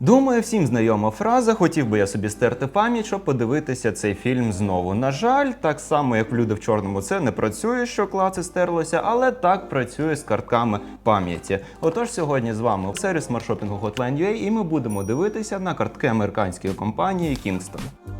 Думаю, всім знайома фраза. Хотів би я собі стерти пам'ять, щоб подивитися цей фільм знову. На жаль, так само як в люди в чорному, це не працює, що клаци стерлося, але так працює з картками пам'яті. Отож, сьогодні з вами сервіс маршопінгу Hotline.ua і ми будемо дивитися на картки американської компанії Kingston.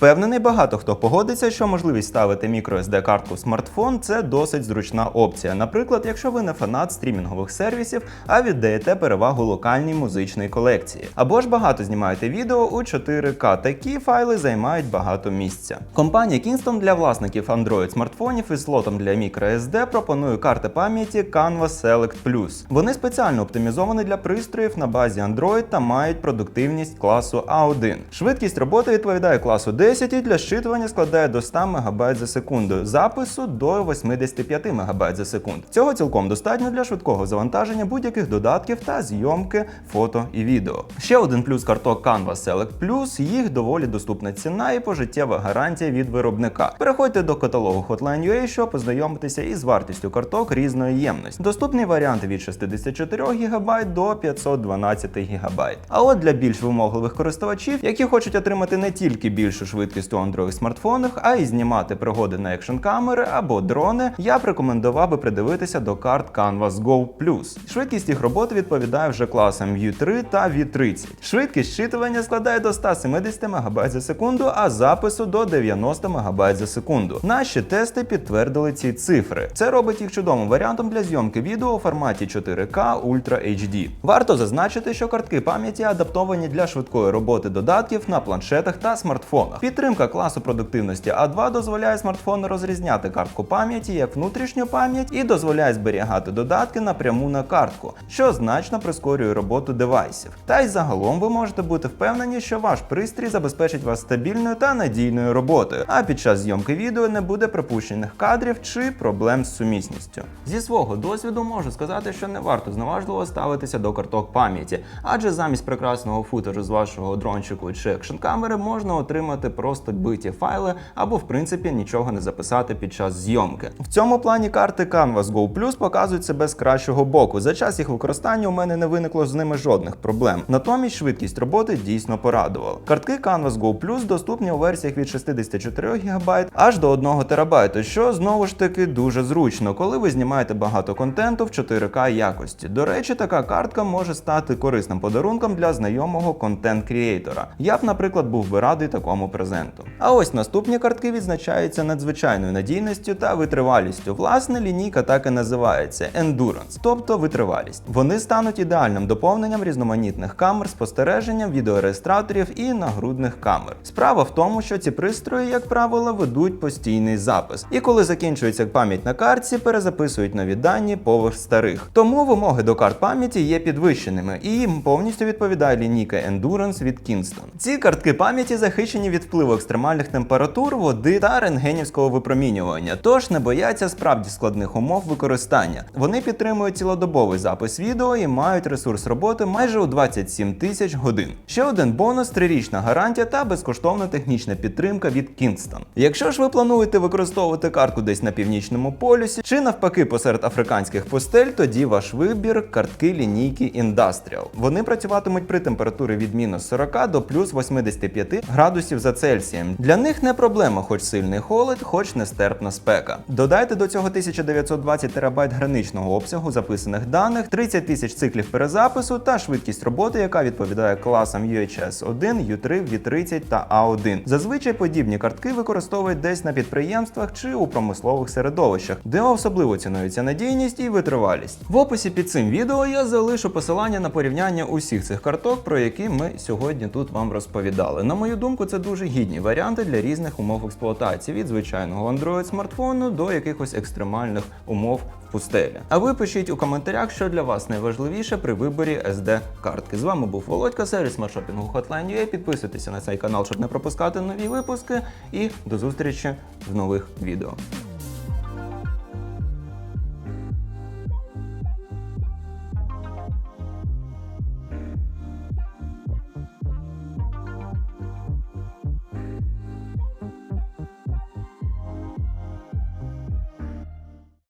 Впевнений, багато хто погодиться, що можливість ставити microSD картку в смартфон це досить зручна опція. Наприклад, якщо ви не фанат стрімінгових сервісів, а віддаєте перевагу локальній музичній колекції. Або ж багато знімаєте відео у 4К. Такі файли займають багато місця. Компанія Kingston для власників Android смартфонів із слотом для microSD пропонує карти пам'яті Canva Select Plus. Вони спеціально оптимізовані для пристроїв на базі Android та мають продуктивність класу A1. Швидкість роботи відповідає класу 10 і для щитування складає до 100 МБ за секунду, запису до 85 МБ за секунду. Цього цілком достатньо для швидкого завантаження будь-яких додатків та зйомки фото і відео. Ще один плюс карток Canva Select Plus – їх доволі доступна ціна і пожиттєва гарантія від виробника. Переходьте до каталогу Hotline UA, щоб познайомитися із вартістю карток різної ємності. Доступні варіанти від 64 ГБ до 512 ГБ. А от для більш вимогливих користувачів, які хочуть отримати не тільки більшу швидкість у Android смартфонах, а й знімати пригоди на екшн камери або дрони, я б рекомендував би придивитися до карт Canvas Go Plus. Швидкість їх роботи відповідає вже класам View3 та V30. Швидкість щитування складає до 170 МБ за секунду, а запису до 90 МБ за секунду. Наші тести підтвердили ці цифри. Це робить їх чудовим варіантом для зйомки відео у форматі 4К Ultra HD. Варто зазначити, що картки пам'яті адаптовані для швидкої роботи додатків на планшетах та смартфонах. Підтримка класу продуктивності A2 дозволяє смартфону розрізняти картку пам'яті як внутрішню пам'ять і дозволяє зберігати додатки напряму на картку, що значно прискорює роботу девайсів. Та й загалом ви можете бути впевнені, що ваш пристрій забезпечить вас стабільною та надійною роботою, а під час зйомки відео не буде пропущених кадрів чи проблем з сумісністю. Зі свого досвіду можу сказати, що не варто зневажливо ставитися до карток пам'яті, адже замість прекрасного футажу з вашого дрончику чи екшн камери можна отримати просто биті файли або в принципі нічого не записати під час зйомки. В цьому плані карти Canvas Go Plus показують себе з кращого боку. За час їх використання у мене не виникло з ними жодних проблем. Натомість швидкість роботи дійсно порадувала. Картки Canvas Go Plus доступні у версіях від 64 ГБ аж до 1 ТБ, що знову ж таки дуже зручно, коли ви знімаєте багато контенту в 4К якості. До речі, така картка може стати корисним подарунком для знайомого контент-крієйтора. Я б, наприклад, був би радий такому презенту. А ось наступні картки відзначаються надзвичайною надійністю та витривалістю. Власне, лінійка так і називається Endurance, тобто витривалість. Вони стануть ідеальним доповненням різноманітних камер, спостереженням, відеореєстраторів і нагрудних камер. Справа в тому, що ці пристрої, як правило, ведуть постійний запис. І коли закінчується пам'ять на картці, перезаписують нові дані поверх старих. Тому вимоги до карт пам'яті є підвищеними і їм повністю відповідає лінійка Endurance від Kingston. Ці картки пам'яті захищені від впливу екстремальних температур, води та рентгенівського випромінювання, тож не бояться справді складних умов використання. Вони підтримують цілодобовий запис відео і мають ресурс роботи майже у 27 тисяч годин. Ще один бонус трирічна гарантія та безкоштовна технічна підтримка від Kingston. Якщо ж ви плануєте використовувати картку десь на північному полюсі чи навпаки посеред африканських пустель, тоді ваш вибір картки лінійки Industrial. Вони працюватимуть при температурі від мінус 40 до плюс 85 градусів за Цельсієм. Для них не проблема, хоч сильний холод, хоч нестерпна спека. Додайте до цього 1920 терабайт граничного обсягу записаних даних, 30 тисяч циклів перезапису та швидкість роботи, яка відповідає класам UHS 1, U3, V30 та A1. Зазвичай подібні картки використовують десь на підприємствах чи у промислових середовищах, де особливо цінується надійність і витривалість. В описі під цим відео я залишу посилання на порівняння усіх цих карток, про які ми сьогодні тут вам розповідали. На мою думку, це дуже гідні варіанти для різних умов експлуатації від звичайного Android смартфону до якихось екстремальних умов в пустелі. А ви пишіть у коментарях, що для вас найважливіше при виборі SD картки. З вами був Володька, сервіс маршопінгу Hotline.ua. Підписуйтеся на цей канал, щоб не пропускати нові випуски. І до зустрічі в нових відео.